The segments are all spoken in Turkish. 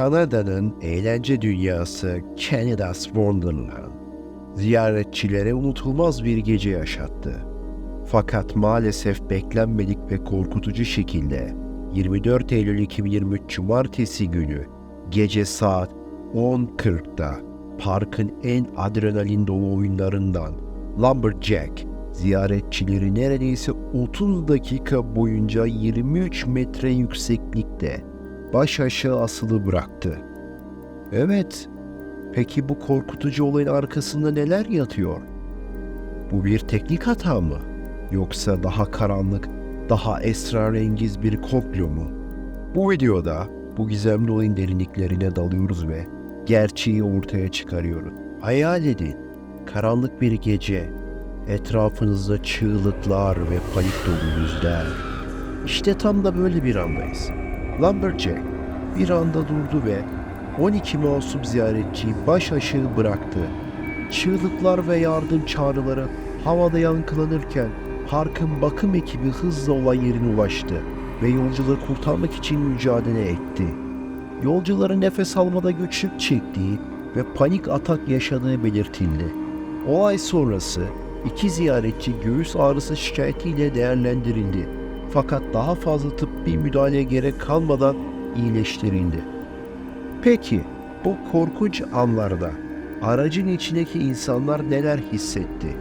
Kanada'nın eğlence dünyası Canada's Wonderland ziyaretçilere unutulmaz bir gece yaşattı. Fakat maalesef beklenmedik ve korkutucu şekilde 24 Eylül 2023 Cumartesi günü gece saat 10.40'da parkın en adrenalin dolu oyunlarından Lumberjack ziyaretçileri neredeyse 30 dakika boyunca 23 metre yükseklikte baş aşağı asılı bıraktı. Evet, peki bu korkutucu olayın arkasında neler yatıyor? Bu bir teknik hata mı? Yoksa daha karanlık, daha esrarengiz bir komplo mu? Bu videoda bu gizemli olayın derinliklerine dalıyoruz ve gerçeği ortaya çıkarıyoruz. Hayal edin, karanlık bir gece, etrafınızda çığlıklar ve panik dolu yüzler. İşte tam da böyle bir andayız. Lumberjack bir anda durdu ve 12 masum ziyaretçiyi baş aşağı bıraktı. Çığlıklar ve yardım çağrıları havada yankılanırken parkın bakım ekibi hızla olay yerine ulaştı ve yolcuları kurtarmak için mücadele etti. Yolcuların nefes almada güçlük çektiği ve panik atak yaşadığı belirtildi. Olay sonrası iki ziyaretçi göğüs ağrısı şikayetiyle değerlendirildi. Fakat daha fazla tıbbi müdahaleye gerek kalmadan iyileştirildi. Peki bu korkunç anlarda aracın içindeki insanlar neler hissetti?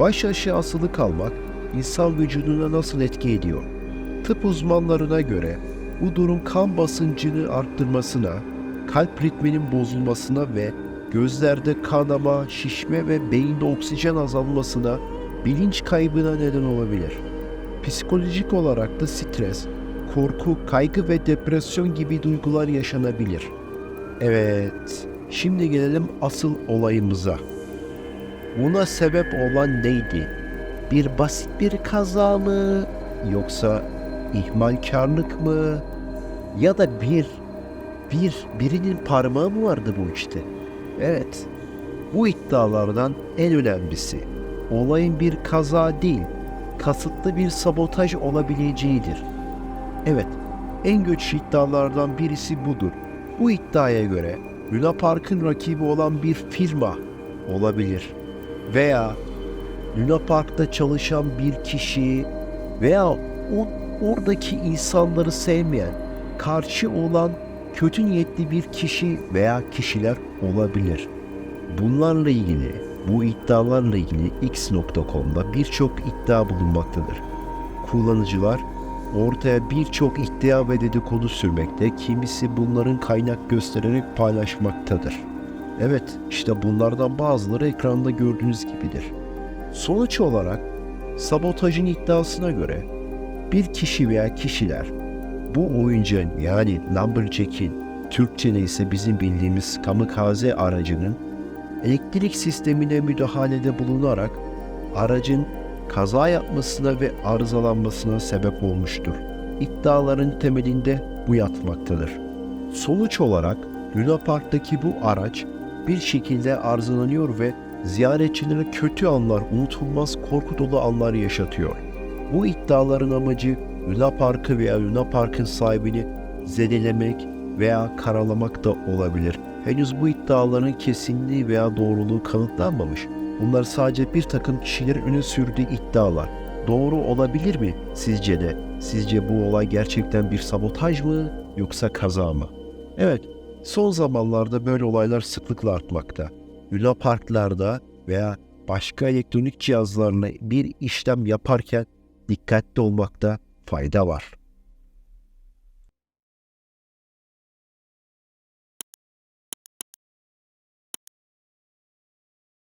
Baş aşağı asılı kalmak insan vücuduna nasıl etki ediyor? Tıp uzmanlarına göre bu durum kan basıncını arttırmasına, kalp ritminin bozulmasına ve gözlerde kanama, şişme ve beyinde oksijen azalmasına, bilinç kaybına neden olabilir. Psikolojik olarak da stres, korku, kaygı ve depresyon gibi duygular yaşanabilir. Evet, şimdi gelelim asıl olayımıza. Buna sebep olan neydi? Bir basit bir kaza mı? Yoksa ihmalkarlık mı? Ya da bir, bir, birinin parmağı mı vardı bu işte? Evet, bu iddialardan en önemlisi olayın bir kaza değil, kasıtlı bir sabotaj olabileceğidir. Evet, en güçlü iddialardan birisi budur. Bu iddiaya göre Luna Park'ın rakibi olan bir firma olabilir. Veya Luna Park'ta çalışan bir kişi veya o, oradaki insanları sevmeyen, karşı olan kötü niyetli bir kişi veya kişiler olabilir. Bunlarla ilgili, bu iddialarla ilgili x.com'da birçok iddia bulunmaktadır. Kullanıcılar ortaya birçok iddia ve dedikodu sürmekte, kimisi bunların kaynak göstererek paylaşmaktadır. Evet, işte bunlardan bazıları ekranda gördüğünüz gibidir. Sonuç olarak sabotajın iddiasına göre bir kişi veya kişiler bu oyuncağın yani Lumberjack'in Türkçe neyse bizim bildiğimiz kamikaze aracının elektrik sistemine müdahalede bulunarak aracın kaza yapmasına ve arızalanmasına sebep olmuştur. İddiaların temelinde bu yatmaktadır. Sonuç olarak Luna Park'taki bu araç bir şekilde arızalanıyor ve ziyaretçilere kötü anlar, unutulmaz korku dolu anlar yaşatıyor. Bu iddiaların amacı Luna Park'ı veya Luna Park'ın sahibini zedelemek veya karalamak da olabilir. Henüz bu iddiaların kesinliği veya doğruluğu kanıtlanmamış. Bunlar sadece bir takım kişilerin öne sürdüğü iddialar. Doğru olabilir mi sizce de? Sizce bu olay gerçekten bir sabotaj mı yoksa kaza mı? Evet, son zamanlarda böyle olaylar sıklıkla artmakta. Luna parklarda veya başka elektronik cihazlarla bir işlem yaparken dikkatli olmakta fayda var.